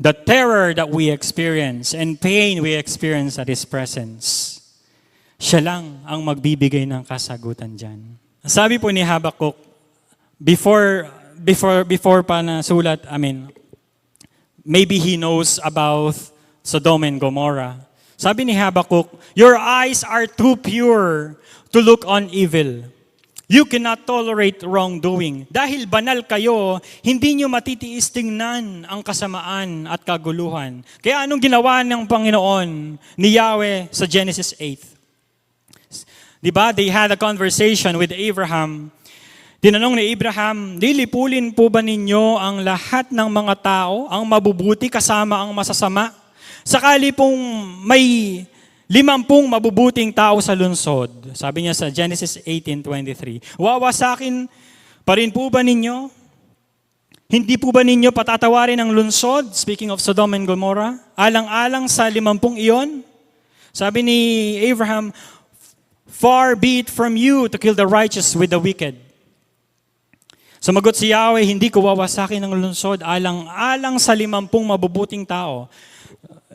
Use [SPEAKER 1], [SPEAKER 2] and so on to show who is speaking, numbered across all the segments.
[SPEAKER 1] the terror that we experience and pain we experience at His presence, siya lang ang magbibigay ng kasagutan dyan. Sabi po ni Habakkuk, before, before, before pa na sulat, I mean, maybe he knows about Sodom and Gomorrah. Sabi ni Habakkuk, Your eyes are too pure to look on evil. You cannot tolerate wrongdoing. Dahil banal kayo, hindi nyo matitiis tingnan ang kasamaan at kaguluhan. Kaya anong ginawa ng Panginoon ni Yahweh sa Genesis 8? Di ba? They had a conversation with Abraham. Tinanong ni Abraham, lilipulin po ba ninyo ang lahat ng mga tao, ang mabubuti kasama ang masasama? Sakali pong may limampung mabubuting tao sa lungsod, sabi niya sa Genesis 18.23, wawasakin pa rin po ba ninyo? Hindi po ba ninyo patatawarin ang lungsod, speaking of Sodom and Gomorrah, alang-alang sa limampung iyon? Sabi ni Abraham, Far be it from you to kill the righteous with the wicked. Sumagot si Yahweh, hindi ko wawasakin ang lungsod alang-alang sa limampung mabubuting tao.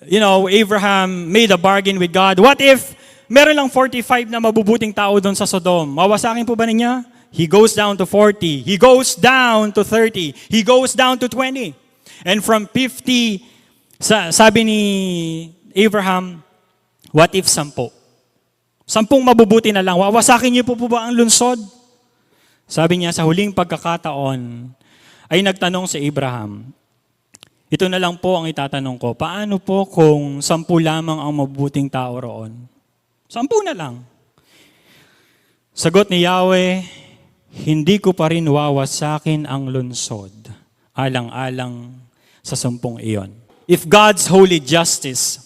[SPEAKER 1] You know, Abraham made a bargain with God. What if meron lang 45 na mabubuting tao doon sa Sodom? Wawasakin po ba niya? He goes down to 40. He goes down to 30. He goes down to 20. And from 50, sa, sabi ni Abraham, what if sampo? Sampung mabubuti na lang. Wawasakin niyo po po ba ang lungsod? Sabi niya, sa huling pagkakataon, ay nagtanong si Abraham, ito na lang po ang itatanong ko, paano po kung sampu lamang ang mabuting tao roon? Sampu na lang. Sagot ni Yahweh, hindi ko pa rin wawasakin ang lunsod, alang-alang sa sampung iyon. If God's holy justice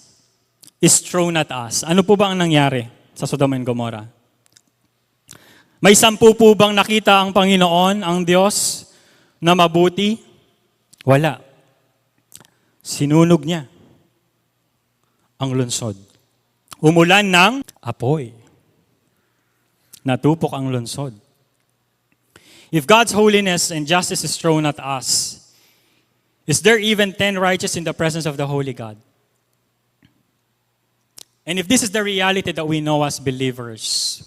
[SPEAKER 1] is thrown at us, ano po ba ang nangyari sa Sodom and Gomorrah? May sampu po bang nakita ang Panginoon, ang Diyos, na mabuti? Wala. Sinunog niya ang lunsod. Umulan ng apoy. Natupok ang lunsod. If God's holiness and justice is thrown at us, is there even ten righteous in the presence of the holy God? And if this is the reality that we know as believers,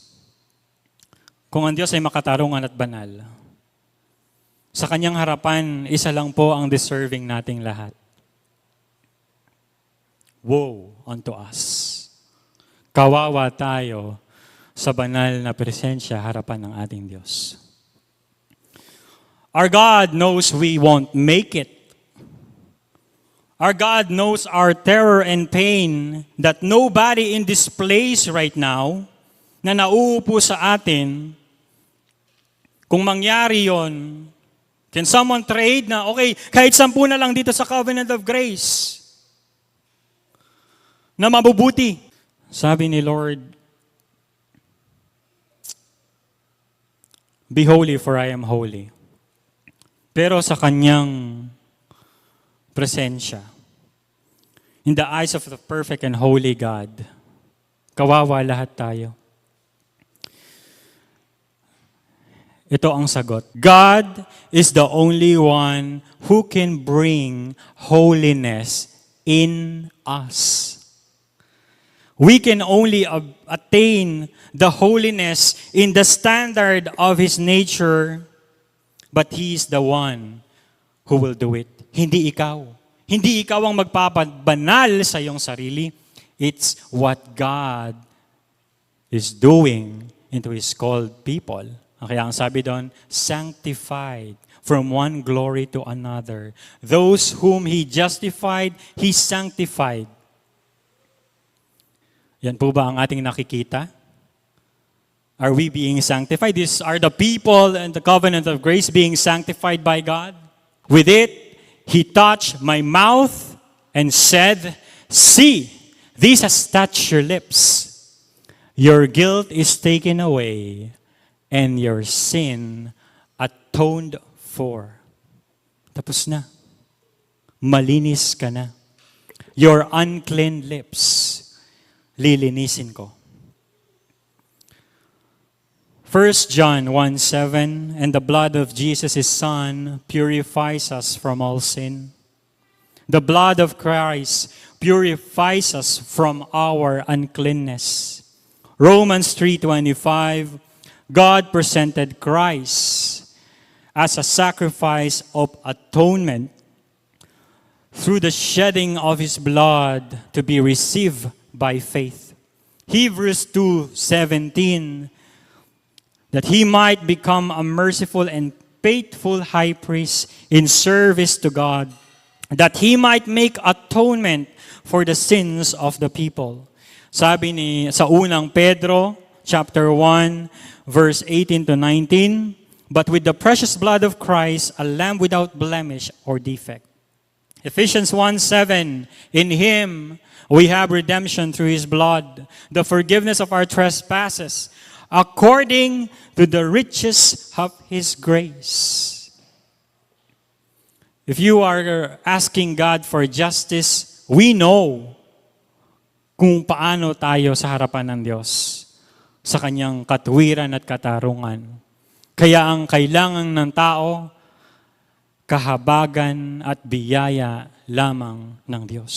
[SPEAKER 1] kung ang Diyos ay makatarungan at banal, sa kanyang harapan, isa lang po ang deserving nating lahat. Woe unto us. Kawawa tayo sa banal na presensya harapan ng ating Diyos. Our God knows we won't make it. Our God knows our terror and pain that nobody in this place right now na nauupo sa atin, kung mangyari yon, can someone trade na, okay, kahit sampu na lang dito sa covenant of grace, na mabubuti. Sabi ni Lord, Be holy for I am holy. Pero sa kanyang presensya, in the eyes of the perfect and holy God, kawawa lahat tayo. Ito ang sagot. God is the only one who can bring holiness in us. We can only attain the holiness in the standard of His nature, but He is the one who will do it. Hindi ikaw. Hindi ikaw ang magpapabanal sa iyong sarili. It's what God is doing into His called people. Kaya ang sabi doon, sanctified from one glory to another. Those whom He justified, He sanctified. Yan po ba ang ating nakikita? Are we being sanctified? These are the people and the covenant of grace being sanctified by God. With it, He touched my mouth and said, See, this has touched your lips. Your guilt is taken away and your sin atoned for. Tapos na. Malinis ka na. Your unclean lips lilinisin ko. 1 John 1 7, and the blood of Jesus, his Son, purifies us from all sin. The blood of Christ purifies us from our uncleanness. Romans 3:25 God presented Christ as a sacrifice of atonement through the shedding of his blood to be received by faith. Hebrews 2:17 that he might become a merciful and faithful high priest in service to God, that he might make atonement for the sins of the people. Sabi ni sa unang Pedro chapter 1 verse 18 to 19, but with the precious blood of Christ a lamb without blemish or defect. Ephesians 1 7, in him we have redemption through his blood, the forgiveness of our trespasses, according to the riches of his grace. If you are asking God for justice, we know kung paano tayo sa harapan ng Diyos sa kanyang katwiran at katarungan. Kaya ang kailangan ng tao, kahabagan at biyaya lamang ng Diyos.